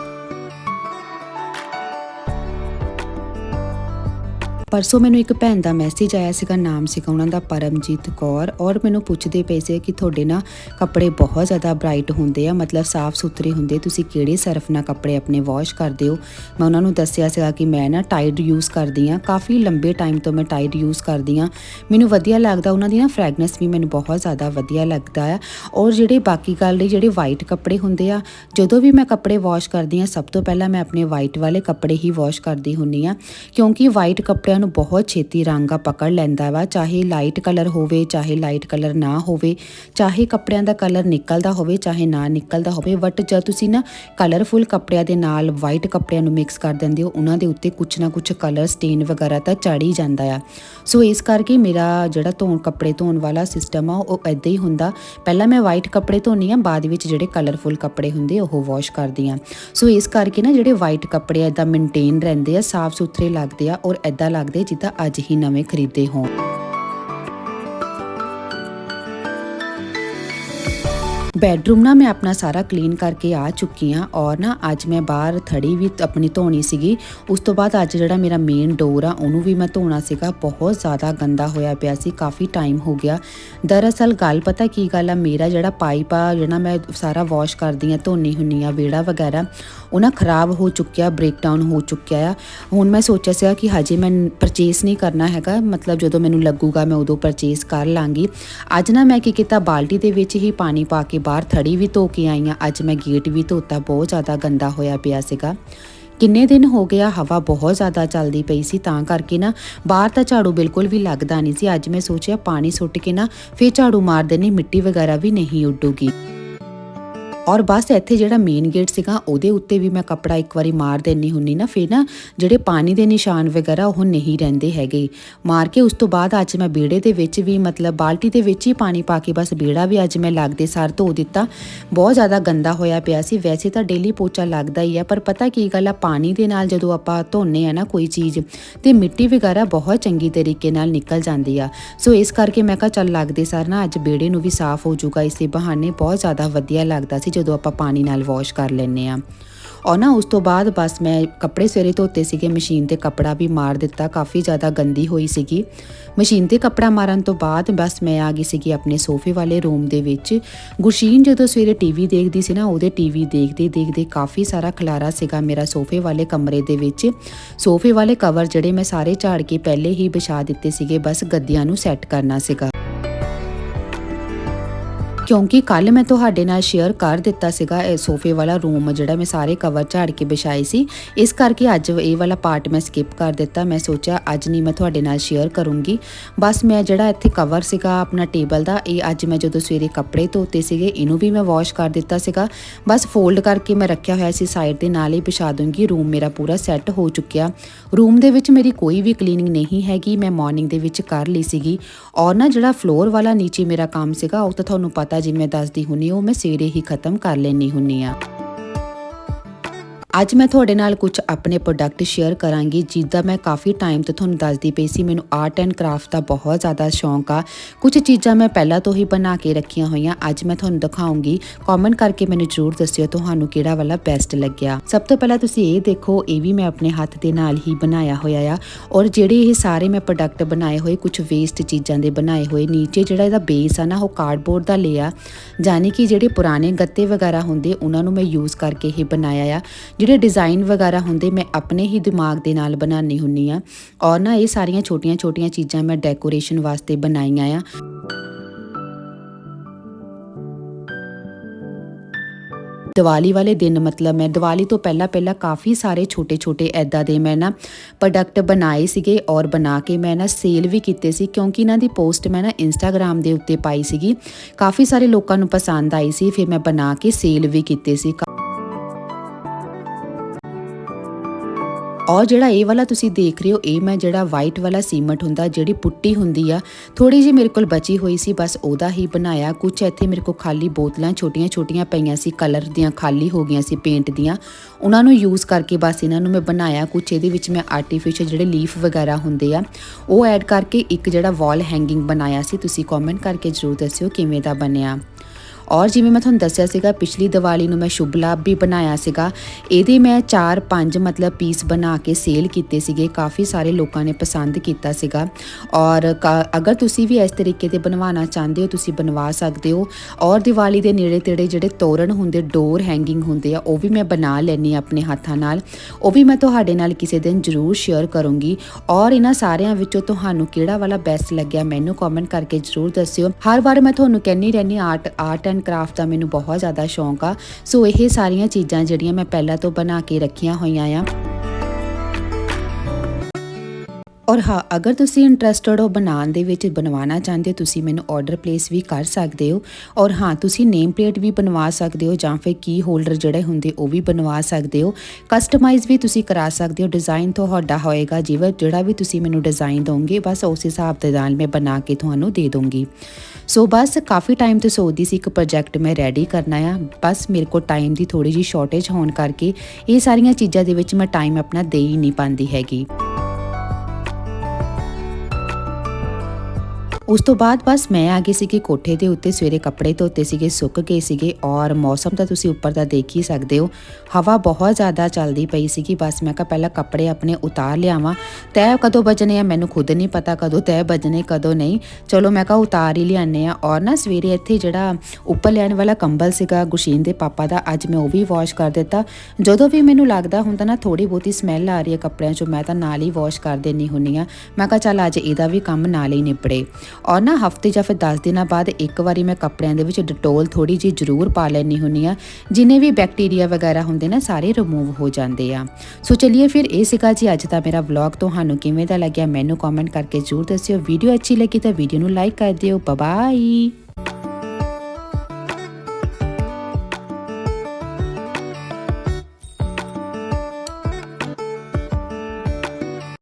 ਪਰਸੋਂ ਮੈਨੂੰ ਇੱਕ ਭੈਣ ਦਾ ਮੈਸੇਜ ਆਇਆ ਸੀਗਾ, ਨਾਮ ਸੀਗਾ ਉਹਨਾਂ ਦਾ ਪਰਮਜੀਤ ਕੌਰ ਔਰ ਮੈਨੂੰ ਪੁੱਛਦੇ ਪਏ ਸੀ ਕਿ ਤੁਹਾਡੇ ਨਾ ਕੱਪੜੇ ਬਹੁਤ ਜ਼ਿਆਦਾ ਬ੍ਰਾਈਟ ਹੁੰਦੇ ਆ, ਮਤਲਬ ਸਾਫ਼ ਸੁਥਰੇ ਹੁੰਦੇ, ਤੁਸੀਂ ਕਿਹੜੇ ਸਰਫ ਨਾਲ ਕੱਪੜੇ ਆਪਣੇ ਵਾਸ਼ ਕਰਦੇ ਹੋ? ਮੈਂ ਉਹਨਾਂ ਨੂੰ ਦੱਸਿਆ ਸੀਗਾ ਕਿ ਮੈਂ ਨਾ ਟਾਈਡ ਯੂਜ਼ ਕਰਦੀ ਆ ਕਾਫੀ ਲੰਬੇ ਟਾਈਮ ਤੋਂ ਮੈਂ ਟਾਈਡ ਯੂਜ਼ ਕਰਦੀ ਆ ਮੈਨੂੰ ਵਧੀਆ ਲੱਗਦਾ, ਉਹਨਾਂ ਦੀ ਨਾ ਫ੍ਰੈਗਨੈਂਸ ਵੀ ਮੈਨੂੰ ਬਹੁਤ ਜ਼ਿਆਦਾ ਵਧੀਆ ਲੱਗਦਾ ਆ। ਔਰ ਜਿਹੜੇ ਬਾਕੀ ਗੱਲ ਦੇ ਜਿਹੜੇ ਵਾਈਟ ਕੱਪੜੇ ਹੁੰਦੇ ਆ, ਜਦੋਂ ਵੀ ਮੈਂ ਕੱਪੜੇ ਵਾਸ਼ ਕਰਦੀ ਆ ਸਭ ਤੋਂ ਪਹਿਲਾਂ ਮੈਂ ਆਪਣੇ ਵਾਈਟ ਵਾਲੇ ਕੱਪੜੇ ਹੀ ਵਾਸ਼ ਕਰਦੀ ਹੁੰਨੀ ਆ ਕਿਉਂਕਿ ਵਾਈਟ ਕੱਪੜਿਆਂ ਕੱਪੜਿਆਂ ਨੂੰ ਬਹੁਤ ਛੇਤੀ ਰੰਗ ਆ ਪਕੜ ਲੈਂਦਾ ਵਾ, ਚਾਹੇ ਲਾਈਟ ਕਲਰ ਹੋਵੇ, ਚਾਹੇ ਲਾਈਟ ਕਲਰ ਨਾ ਹੋਵੇ, ਚਾਹੇ ਕੱਪੜਿਆਂ ਦਾ ਕਲਰ ਨਿਕਲਦਾ ਹੋਵੇ, ਚਾਹੇ ਨਾ ਨਿਕਲਦਾ ਹੋਵੇ ਬਟ ਜਦ ਤੁਸੀਂ ਨਾ ਕਲਰਫੁਲ ਕੱਪੜਿਆਂ ਦੇ ਨਾਲ ਵਾਈਟ ਕੱਪੜਿਆਂ ਨੂੰ ਮਿਕਸ ਕਰ ਦਿੰਦੇ ਹੋ, ਉਹਨਾਂ ਦੇ ਉੱਤੇ ਕੁਝ ਨਾ ਕੁਝ ਕਲਰ ਸਟੇਨ ਵਗੈਰਾ ਤਾਂ ਚੜ ਹੀ ਜਾਂਦਾ ਆ। ਸੋ ਇਸ ਕਰਕੇ ਮੇਰਾ ਜਿਹੜਾ ਧੋਣ ਕੱਪੜੇ ਧੋਣ ਵਾਲਾ ਸਿਸਟਮ ਆ, ਉਹ ਐਦਾਂ ਹੀ ਹੁੰਦਾ। ਪਹਿਲਾਂ ਮੈਂ ਵਾਈਟ ਕੱਪੜੇ ਧੋਨੀ ਆ, ਬਾਅਦ ਵਿੱਚ ਜਿਹੜੇ ਕਲਰਫੁਲ ਕੱਪੜੇ ਹੁੰਦੇ ਉਹ ਵਾਸ਼ ਕਰਦੀ ਆ। ਸੋ ਇਸ ਕਰਕੇ ਨਾ ਜਿਹੜੇ ਵਾਈਟ ਕੱਪੜੇ ਐਦਾਂ ਮੇਨਟੇਨ ਰਹਿੰਦੇ ਆ ਸਾਫ਼ ਸੁਥਰੇ ਲੱਗਦੇ ਆ ਔਰ ਐਦਾਂ ਸਕਦੇ ਜਿੱਦਾਂ ਅੱਜ ਹੀ ਨਵੇਂ ਖਰੀਦੇ ਹੋਣ। ਬੈਡਰੂਮ ਨਾ ਮੈਂ ਆਪਣਾ ਸਾਰਾ ਕਲੀਨ ਕਰਕੇ ਆ ਚੁੱਕੀ ਆ ਔਰ ਨਾ ਅੱਜ ਮੈਂ ਬਾਹਰ ਥੜੀ ਵੀ ਆਪਣੀ ਧੋਣੀ ਸੀਗੀ। ਉਸ ਤੋਂ ਬਾਅਦ ਅੱਜ ਜਿਹੜਾ ਮੇਰਾ ਮੇਨ ਡੋਰ ਆ, ਉਹਨੂੰ ਵੀ ਮੈਂ ਧੋਣਾ ਸੀਗਾ। ਬਹੁਤ ਜ਼ਿਆਦਾ ਗੰਦਾ ਹੋਇਆ ਪਿਆ ਸੀ, ਕਾਫੀ ਟਾਈਮ ਹੋ ਗਿਆ। ਦਰਅਸਲ ਗੱਲ ਪਤਾ ਕੀ ਗੱਲ ਆ, ਮੇਰਾ ਜਿਹੜਾ ਪਾਈਪ ਆ, ਜਿਹੜਾ ਮੈਂ ਸਾਰਾ ਵਾਸ਼ ਕਰਦੀ ਆ ਧੋਣੀ ਹੁੰਨੀ ਆ ਵੇੜਾ ਵਗੈਰਾ, ਉਹ ਨਾ ਖਰਾਬ ਹੋ ਚੁੱਕਿਆ ਬ੍ਰੇਕਡਾਊਨ ਹੋ ਚੁੱਕਿਆ ਆ। ਹੁਣ ਮੈਂ ਸੋਚਿਆ ਸੀਗਾ ਕਿ ਹਜੇ ਮੈਂ ਪਰਚੇਸ ਨਹੀਂ ਕਰਨਾ ਹੈਗਾ, ਮਤਲਬ ਜਦੋਂ ਮੈਨੂੰ ਲੱਗੂਗਾ ਮੈਂ ਉਦੋਂ ਪਰਚੇਸ ਕਰ ਲਾਂਗੀ। ਅੱਜ ਨਾ ਮੈਂ ਕੀ ਕੀਤਾ, ਬਾਲਟੀ ਦੇ ਵਿੱਚ ਹੀ ਪਾਣੀ ਪਾ ਕੇ ਬਾਹਰ ਥੜੀ ਵੀ ਧੋ ਕੇ ਆਈ ਆ। ਅੱਜ ਮੈਂ ਗੇਟ ਵੀ ਧੋਤਾ, ਬਹੁਤ ਜ਼ਿਆਦਾ ਗੰਦਾ ਹੋਇਆ ਪਿਆ ਸੀਗਾ। ਕਿੰਨੇ ਦਿਨ ਹੋ ਗਿਆ ਹਵਾ ਬਹੁਤ ਜ਼ਿਆਦਾ ਚੱਲਦੀ ਪਈ ਸੀ, ਤਾਂ ਕਰਕੇ ਨਾ ਬਾਹਰ ਤਾਂ ਝਾੜੂ ਬਿਲਕੁਲ ਵੀ ਲੱਗਦਾ ਨਹੀਂ ਸੀ। ਅੱਜ ਮੈਂ ਸੋਚਿਆ ਪਾਣੀ ਸੁੱਟ ਕੇ ਨਾ ਫੇਰ ਝਾੜੂ ਮਾਰ ਦੇਣੀ ਮਿੱਟੀ ਵਗੈਰਾ ਵੀ ਨਹੀਂ ਉੱਡੂਗੀ। ਔਰ ਬਸ ਇੱਥੇ ਜਿਹੜਾ ਮੇਨ ਗੇਟ ਸੀਗਾ, ਉਹਦੇ ਉੱਤੇ ਵੀ ਮੈਂ ਕੱਪੜਾ ਇੱਕ ਵਾਰੀ ਮਾਰ ਦੇਣੀ ਹੁੰਨੀ ਨਾ, ਫਿਰ ਨਾ ਜਿਹੜੇ ਪਾਣੀ ਦੇ ਨਿਸ਼ਾਨ ਵਗੈਰਾ ਉਹ ਨਹੀਂ ਰਹਿੰਦੇ ਹੈਗੇ। ਮਾਰ ਕੇ ਉਸ ਤੋਂ ਬਾਅਦ ਅੱਜ ਮੈਂ ਬੇੜੇ ਦੇ ਵਿੱਚ ਵੀ ਮਤਲਬ ਬਾਲਟੀ ਦੇ ਵਿੱਚ ਹੀ ਪਾਣੀ ਪਾ ਕੇ ਬਸ ਬੇੜਾ ਵੀ ਅੱਜ ਮੈਂ ਲੱਗਦੇ ਸਾਰ ਧੋ ਦਿੱਤਾ। ਬਹੁਤ ਜ਼ਿਆਦਾ ਗੰਦਾ ਹੋਇਆ ਪਿਆ ਸੀ, ਵੈਸੇ ਤਾਂ ਡੇਲੀ ਪੋਚਾ ਲੱਗਦਾ ਹੀ ਆ, ਪਰ ਪਤਾ ਕੀ ਗੱਲ ਆ, ਪਾਣੀ ਦੇ ਨਾਲ ਜਦੋਂ ਆਪਾਂ ਧੋਨੇ ਆ ਨਾ ਕੋਈ ਚੀਜ਼, ਤੇ ਮਿੱਟੀ ਵਗੈਰਾ ਬਹੁਤ ਚੰਗੀ ਤਰੀਕੇ ਨਾਲ ਨਿਕਲ ਜਾਂਦੀ ਆ। ਸੋ ਇਸ ਕਰਕੇ ਮੈਂ ਕਿਹਾ ਚੱਲ ਲੱਗਦੇ ਸਾਰ ਨਾ ਅੱਜ ਬੇੜੇ ਨੂੰ ਵੀ ਸਾਫ਼ ਹੋ ਜਾਊਗਾ, ਇਸੇ ਬਹਾਨੇ ਬਹੁਤ ਜ਼ਿਆਦਾ ਵਧੀਆ ਲੱਗਦਾ ਸੀ ਜਦੋਂ ਆਪਾਂ ਪਾਣੀ ਨਾਲ ਵਾਸ਼ ਕਰ ਲੈਂਦੇ ਆ ਔਰ ਨਾ ਉਸ ਤੋਂ ਬਾਅਦ ਬਸ ਮੈਂ ਕੱਪੜੇ ਸਵੇਰੇ ਧੋਤੇ ਸੀਗੇ, ਮਸ਼ੀਨ ਤੇ ਕੱਪੜਾ ਵੀ ਮਾਰ ਦਿੱਤਾ, ਕਾਫੀ ਜ਼ਿਆਦਾ ਗੰਦੀ ਹੋਈ ਸੀਗੀ। ਮਸ਼ੀਨ ਤੇ ਕੱਪੜਾ ਮਾਰਨ ਤੋਂ ਬਾਅਦ ਬਸ ਮੈਂ ਆ ਗਈ ਸੀਗੀ ਆਪਣੇ ਸੋਫੇ ਵਾਲੇ ਰੂਮ ਦੇ ਵਿੱਚ। ਗੁਰਸ਼ੀਨ ਜਦੋਂ ਸਵੇਰੇ ਟੀਵੀ ਦੇਖਦੀ ਸੀ ਨਾ, ਉਹਦੇ ਟੀਵੀ ਦੇਖਦੇ ਦੇਖਦੇ ਕਾਫੀ ਸਾਰਾ ਖਲਾਰਾ ਸੀਗਾ ਮੇਰਾ ਸੋਫੇ ਵਾਲੇ ਕਮਰੇ ਦੇ ਵਿੱਚ। ਸੋਫੇ ਵਾਲੇ ਕਵਰ ਜਿਹੜੇ ਮੈਂ ਸਾਰੇ ਝਾੜ ਕੇ ਪਹਿਲੇ ਹੀ ਵਿਛਾ ਦਿੱਤੇ ਸੀਗੇ, ਬਸ ਗੱਦੀਆਂ ਨੂੰ ਸੈੱਟ ਕਰਨਾ ਸੀਗਾ। ਕਿਉਂਕਿ ਕੱਲ ਮੈਂ ਤੁਹਾਡੇ ਨਾਲ ਸ਼ੇਅਰ ਕਰ ਦਿੱਤਾ ਸੀਗਾ ਇਹ ਸੋਫੇ ਵਾਲਾ ਰੂਮ ਜਿਹੜਾ ਮੈਂ ਸਾਰੇ ਕਵਰ ਝਾੜ ਕੇ ਵਿਛਾਏ ਸੀ। ਇਸ ਕਰਕੇ ਅੱਜ ਇਹ ਵਾਲਾ ਪਾਰਟ ਮੈਂ ਸਕਿਪ ਕਰ ਦਿੱਤਾ। ਮੈਂ ਸੋਚਿਆ ਅੱਜ ਨਹੀਂ ਮੈਂ ਤੁਹਾਡੇ ਨਾਲ ਸ਼ੇਅਰ ਕਰੂੰਗੀ। ਬਸ ਮੈਂ ਜਿਹੜਾ ਇੱਥੇ ਕਵਰ ਸੀਗਾ ਆਪਣਾ ਟੇਬਲ ਦਾ, ਇਹ ਅੱਜ ਮੈਂ ਜਦੋਂ ਸਵੇਰੇ ਕੱਪੜੇ ਧੋਤੇ ਸੀਗੇ, ਇਹਨੂੰ ਵੀ ਮੈਂ ਵਾਸ਼ ਕਰ ਦਿੱਤਾ ਸੀਗਾ। ਬਸ ਫੋਲਡ ਕਰਕੇ ਮੈਂ ਰੱਖਿਆ ਹੋਇਆ ਸੀ ਸਾਈਡ ਦੇ, ਨਾਲ ਹੀ ਵਿਛਾ ਦੂੰਗੀ। ਰੂਮ ਮੇਰਾ ਪੂਰਾ ਸੈੱਟ ਹੋ ਚੁੱਕਿਆ। ਰੂਮ ਦੇ ਵਿੱਚ ਮੇਰੀ ਕੋਈ ਵੀ ਕਲੀਨਿੰਗ ਨਹੀਂ ਹੈਗੀ। ਮੈਂ ਮਾਰਨਿੰਗ ਦੇ ਵਿੱਚ ਕਰ ਲਈ ਸੀਗੀ। ਔਰ ਨਾ ਜਿਹੜਾ ਫਲੋਰ ਵਾਲਾ ਨੀਚੇ ਮੇਰਾ ਕੰਮ ਸੀਗਾ, ਉਹ ਤਾਂ ਤੁਹਾਨੂੰ ਪਤਾ ਜਿਵੇਂ ਮੈਂ ਦੱਸਦੀ ਹੁੰਨੀ ਉਹ ਮੈਂ ਸਵੇਰੇ ਹੀ ਖਤਮ ਕਰ ਲੈਣੀ ਹੁੰਨੀ ਆ। ਅੱਜ ਮੈਂ ਤੁਹਾਡੇ ਨਾਲ ਕੁਝ ਆਪਣੇ ਪ੍ਰੋਡਕਟ ਸ਼ੇਅਰ ਕਰਾਂਗੀ ਜਿੱਦਾਂ ਮੈਂ ਕਾਫੀ ਟਾਈਮ ਤੋਂ ਤੁਹਾਨੂੰ ਦੱਸਦੀ ਪਈ ਸੀ। ਮੈਨੂੰ ਆਰਟ ਐਂਡ ਕਰਾਫਟ ਦਾ ਬਹੁਤ ਜ਼ਿਆਦਾ ਸ਼ੌਂਕ ਆ। ਕੁਝ ਚੀਜ਼ਾਂ ਮੈਂ ਪਹਿਲਾਂ ਤੋਂ ਹੀ ਬਣਾ ਕੇ ਰੱਖੀਆਂ ਹੋਈਆਂ। ਅੱਜ ਮੈਂ ਤੁਹਾਨੂੰ ਦਿਖਾਉਂਗੀ। ਕਮੈਂਟ ਕਰਕੇ ਮੈਨੂੰ ਜ਼ਰੂਰ ਦੱਸਿਓ ਤੁਹਾਨੂੰ ਕਿਹੜਾ ਵਾਲਾ ਬੈਸਟ ਲੱਗਿਆ। ਸਭ ਤੋਂ ਪਹਿਲਾਂ ਤੁਸੀਂ ਇਹ ਦੇਖੋ, ਇਹ ਵੀ ਮੈਂ ਆਪਣੇ ਹੱਥ ਦੇ ਨਾਲ ਹੀ ਬਣਾਇਆ ਹੋਇਆ ਆ। ਔਰ ਜਿਹੜੇ ਇਹ ਸਾਰੇ ਮੈਂ ਪ੍ਰੋਡਕਟ ਬਣਾਏ ਹੋਏ, ਕੁਝ ਵੇਸਟ ਚੀਜ਼ਾਂ ਦੇ ਬਣਾਏ ਹੋਏ, ਨੀਚੇ ਜਿਹੜਾ ਇਹਦਾ ਬੇਸ ਆ ਨਾ, ਉਹ ਕਾਰਡਬੋਰਡ ਦਾ ਲਿਆ। ਜਾਨੀ ਕਿ ਜਿਹੜੇ ਪੁਰਾਣੇ ਗੱਤੇ ਵਗੈਰਾ ਹੁੰਦੇ, ਉਹਨਾਂ ਨੂੰ ਮੈਂ ਯੂਜ਼ ਕਰਕੇ ਹੀ ਬਣਾਇਆ ਆ। ਜਿਹੜੇ ਡਿਜ਼ਾਈਨ ਵਗੈਰਾ ਹੁੰਦੇ ਮੈਂ ਆਪਣੇ ਹੀ ਦਿਮਾਗ ਦੇ ਨਾਲ ਬਣਾਉਣੀ ਹੁੰਨੀ ਆ ਔਰ ਨਾ ਇਹ ਸਾਰੀਆਂ ਛੋਟੀਆਂ-ਛੋਟੀਆਂ ਚੀਜ਼ਾਂ ਮੈਂ ਡੈਕੋਰੇਸ਼ਨ ਵਾਸਤੇ ਬਣਾਈਆਂ ਆ। ਦੀਵਾਲੀ ਵਾਲੇ ਦਿਨ ਮਤਲਬ ਮੈਂ ਦੀਵਾਲੀ ਤੋਂ ਪਹਿਲਾਂ ਪਹਿਲਾਂ ਕਾਫੀ ਸਾਰੇ ਛੋਟੇ-ਛੋਟੇ ਐਦਾਂ ਦੇ ਮੈਂ ਨਾ ਪ੍ਰੋਡਕਟ ਬਣਾਏ ਸੀਗੇ ਔਰ ਬਣਾ ਕੇ ਮੈਂ ਨਾ ਸੇਲ ਵੀ ਕੀਤੇ ਸੀ ਕਿਉਂਕਿ ਇਹਨਾਂ ਦੀ ਪੋਸਟ ਮੈਂ ਨਾ ਇੰਸਟਾਗ੍ਰam ਦੇ ਉੱਤੇ ਪਾਈ ਸੀਗੀ। ਕਾਫੀ ਸਾਰੇ ਲੋਕਾਂ ਨੂੰ ਪਸੰਦ ਆਈ ਸੀ, ਫਿਰ ਮੈਂ ਬਣਾ ਕੇ ਸੇਲ ਵੀ ਕੀਤੇ ਸੀ। ਔਰ ਜਿਹੜਾ ਇਹ ਵਾਲਾ ਤੁਸੀਂ ਦੇਖ ਰਹੇ ਹੋ, ਇਹ ਮੈਂ ਜਿਹੜਾ ਵਾਈਟ ਵਾਲਾ ਸੀਮਟ ਹੁੰਦਾ, ਜਿਹੜੀ ਪੁੱਟੀ ਹੁੰਦੀ ਆ ਥੋੜੀ ਜਿਹੀ ਮੇਰੇ ਕੋਲ ਬਚੀ ਹੋਈ ਸੀ, ਬਸ ਉਹਦਾ ਹੀ ਬਣਾਇਆ। ਕੁਝ ਇੱਥੇ ਮੇਰੇ ਕੋਲ ਖਾਲੀ ਬੋਤਲਾਂ ਛੋਟੀਆਂ-ਛੋਟੀਆਂ ਪਈਆਂ ਸੀ ਕਲਰ ਦੀਆਂ ਖਾਲੀ ਹੋ ਗਈਆਂ ਸੀ ਪੇਂਟ ਦੀਆਂ। ਉਹਨਾਂ ਨੂੰ ਯੂਜ਼ ਕਰਕੇ ਬਸ ਇਹਨਾਂ ਨੂੰ ਮੈਂ ਬਣਾਇਆ। ਕੁਝ ਇਹਦੇ ਵਿੱਚ ਮੈਂ ਆਰਟੀਫੀਸ਼ੀਅਲ ਜਿਹੜੇ ਲੀਫ ਵਗੈਰਾ ਹੁੰਦੇ ਆ, ਉਹ ਐਡ ਕਰਕੇ ਇੱਕ ਜਿਹੜਾ ਵਾਲ ਹੈਂਗਿੰਗ ਬਣਾਇਆ ਸੀ, ਤੁਸੀਂ ਕਮੈਂਟ ਕਰਕੇ ਜਰੂਰ ਦੱਸਿਓ ਕਿਵੇਂ ਦਾ ਬਣਿਆ। ਔਰ ਜਿਵੇਂ ਮੈਂ ਤੁਹਾਨੂੰ ਦੱਸਿਆ ਸੀਗਾ, ਪਿਛਲੀ ਦੀਵਾਲੀ ਨੂੰ ਮੈਂ ਸ਼ੁਭ ਲਾਭ ਵੀ ਬਣਾਇਆ ਸੀਗਾ। ਇਹਦੇ ਮੈਂ 4-5 ਮਤਲਬ ਪੀਸ ਬਣਾ ਕੇ ਸੇਲ ਕੀਤੇ ਸੀਗੇ। ਕਾਫੀ ਸਾਰੇ ਲੋਕਾਂ ਨੇ ਪਸੰਦ ਕੀਤਾ ਸੀਗਾ। ਔਰ ਅਗਰ ਤੁਸੀਂ ਵੀ ਇਸ ਤਰੀਕੇ ਦੇ ਬਣਵਾਉਣਾ ਚਾਹੁੰਦੇ ਹੋ, ਤੁਸੀਂ ਬਣਵਾ ਸਕਦੇ ਹੋ। ਔਰ ਦੀਵਾਲੀ ਦੇ ਨੇੜੇ ਤੇੜੇ ਜਿਹੜੇ ਤੋਰਨ ਹੁੰਦੇ, ਡੋਰ ਹੈਂਗਿੰਗ ਹੁੰਦੇ ਆ, ਉਹ ਵੀ ਮੈਂ ਬਣਾ ਲੈਣੀ ਆਪਣੇ ਹੱਥਾਂ ਨਾਲ। ਉਹ ਵੀ ਮੈਂ ਤੁਹਾਡੇ ਨਾਲ ਕਿਸੇ ਦਿਨ ਜ਼ਰੂਰ ਸ਼ੇਅਰ ਕਰੂੰਗੀ। ਔਰ ਇਹਨਾਂ ਸਾਰਿਆਂ ਵਿੱਚੋਂ ਤੁਹਾਨੂੰ ਕਿਹੜਾ ਵਾਲਾ ਬੈਸਟ ਲੱਗਿਆ, ਮੈਨੂੰ ਕਮੈਂਟ ਕਰਕੇ ਜ਼ਰੂਰ ਦੱਸਿਓ। ਹਰ ਵਾਰ ਮੈਂ ਤੁਹਾਨੂੰ ਕਹਿੰਨੀ ਰਹਿੰਦੀ art art and and craft ਦਾ ਮੈਨੂੰ ਬਹੁਤ ਜ਼ਿਆਦਾ ਸ਼ੌਂਕ ਆ। ਸੋ ਇਹ ਸਾਰੀਆਂ ਚੀਜ਼ਾਂ ਜਿਹੜੀਆਂ ਮੈਂ ਪਹਿਲਾਂ ਤੋਂ ਬਣਾ ਕੇ ਰੱਖੀਆਂ ਹੋਈਆਂ ਆ। ਔਰ ਹਾਂ, ਅਗਰ ਤੁਸੀਂ ਇੰਟਰਸਟਡ ਹੋ ਬਣਾਉਣ ਦੇ ਵਿੱਚ, ਬਣਵਾਉਣਾ ਚਾਹੁੰਦੇ ਹੋ, ਤੁਸੀਂ ਮੈਨੂੰ ਆਰਡਰ ਪਲੇਸ ਵੀ ਕਰ ਸਕਦੇ ਹੋ। ਔਰ ਹਾਂ, ਤੁਸੀਂ ਨੇਮ ਪਲੇਟ ਵੀ ਬਣਵਾ ਸਕਦੇ ਹੋ ਜਾਂ ਫਿਰ ਕੀ ਹੋਲਡਰ ਜਿਹੜੇ ਹੁੰਦੇ, ਉਹ ਵੀ ਬਣਵਾ ਸਕਦੇ ਹੋ। ਕਸਟਮਾਈਜ਼ ਵੀ ਤੁਸੀਂ ਕਰਾ ਸਕਦੇ ਹੋ। ਡਿਜ਼ਾਈਨ ਤੁਹਾਡਾ ਹੋਏਗਾ, ਜਿਵੇਂ ਜਿਹੜਾ ਵੀ ਤੁਸੀਂ ਮੈਨੂੰ ਡਿਜ਼ਾਈਨ ਦੋਗੇ, ਬਸ ਉਸ ਹਿਸਾਬ ਦੇ ਨਾਲ ਮੈਂ ਬਣਾ ਕੇ ਤੁਹਾਨੂੰ ਦੇ ਦੂੰਗੀ। ਸੋ ਬਸ ਕਾਫੀ ਟਾਈਮ ਤੋਂ ਸੋਚਦੀ ਸੀ, ਇੱਕ ਪ੍ਰੋਜੈਕਟ ਮੈਂ ਰੈਡੀ ਕਰਨਾ ਆ। ਬਸ ਮੇਰੇ ਕੋਲ ਟਾਈਮ ਦੀ ਥੋੜੀ ਜਿਹੀ ਸ਼ਾਰਟੇਜ ਹੋਣ ਕਰਕੇ, ਇਹ ਸਾਰੀਆਂ ਚੀਜ਼ਾਂ ਦੇ ਵਿੱਚ ਮੈਂ ਟਾਈਮ ਆਪਣਾ ਦੇ ਹੀ ਨਹੀਂ ਪਾਉਂਦੀ ਹੈਗੀ। ਉਸ ਤੋਂ ਬਾਅਦ ਬਸ ਮੈਂ ਆ ਗਈ ਸੀ ਕਿ ਕੋਠੇ ਦੇ ਉੱਤੇ, ਸਵੇਰੇ ਕੱਪੜੇ ਧੋਤੇ ਸੀਗੇ, ਸੁੱਕ ਗਏ ਸੀਗੇ ਔਰ ਮੌਸਮ ਤਾਂ ਤੁਸੀਂ ਉੱਪਰ ਦਾ ਦੇਖ ਹੀ ਸਕਦੇ ਹੋ। ਹਵਾ ਬਹੁਤ ਜ਼ਿਆਦਾ ਚੱਲਦੀ ਪਈ ਸੀਗੀ, ਬਸ ਮੈਂ ਕਿਹਾ ਪਹਿਲਾਂ ਕੱਪੜੇ ਆਪਣੇ ਉਤਾਰ ਲਿਆਵਾਂ। ਤੈ ਕਦੋਂ ਵੱਜਣੇ ਆ, ਮੈਨੂੰ ਖੁਦ ਨਹੀਂ ਪਤਾ ਕਦੋਂ ਤੈ ਵੱਜਣੇ, ਕਦੋਂ ਨਹੀਂ। ਚਲੋ ਮੈਂ ਕਿਹਾ ਉਤਾਰ ਹੀ ਲਿਆਨੇ ਆ ਔਰ ਨਾ ਸਵੇਰੇ ਇੱਥੇ ਜਿਹੜਾ ਉੱਪਰ ਲੈਣ ਵਾਲਾ ਕੰਬਲ ਸੀਗਾ ਗੁਸ਼ੀਨ ਦੇ ਪਾਪਾ ਦਾ, ਅੱਜ ਮੈਂ ਉਹ ਵੀ ਵਾਸ਼ ਕਰ ਦਿੱਤਾ। ਜਦੋਂ ਵੀ ਮੈਨੂੰ ਲੱਗਦਾ ਹੁੰਦਾ ਨਾ ਥੋੜੀ ਬਹੁਤੀ ਸਮੈਲ ਆ ਰਹੀ ਹੈ ਕੱਪੜਿਆਂ ਚੋਂ, ਮੈਂ ਤਾਂ ਨਾਲ ਹੀ ਵਾਸ਼ ਕਰ ਦੇਣੀ ਹੁੰਨੀ ਆ ਮੈਂ ਕਿਹਾ ਚੱਲ ਅੱਜ ਇਹਦਾ ਵੀ ਕੰਮ ਨਾਲ ਹੀ ਨਿਪੜੇ ਔਰ ਨਾ ਹਫ਼ਤੇ ਜਾਂ ਫਿਰ 10 ਦਿਨਾਂ ਬਾਅਦ ਇੱਕ ਵਾਰੀ ਮੈਂ ਕੱਪੜਿਆਂ ਦੇ ਵਿੱਚ ਡਟੋਲ ਥੋੜੀ ਜਿਹੀ ਜ਼ਰੂਰ ਪਾ ਲੈਣੀ ਹੁੰਨੀ ਆ ਜਿੰਨੇ ਵੀ ਬੈਕਟੀਰੀਆ ਵਗੈਰਾ ਹੁੰਦੇ ਨਾ, ਸਾਰੇ ਰਿਮੂਵ ਹੋ ਜਾਂਦੇ ਆ। ਸੋ ਚਲਿਏ ਫਿਰ ਇਹ ਸੀਗਾ ਜੀ ਅੱਜ ਦਾ ਮੇਰਾ ਵਲੌਗ ਤੁਹਾਨੂੰ ਕਿਵੇਂ ਦਾ ਲੱਗਿਆ ਮੈਨੂੰ ਕਮੈਂਟ ਕਰਕੇ ਜ਼ਰੂਰ ਦੱਸਿਓ। ਵੀਡੀਓ ਅੱਛੀ ਲੱਗੀ ਤਾਂ ਵੀਡੀਓ ਨੂੰ ਲਾਈਕ ਕਰ ਦਿਓ। ਬਾਏ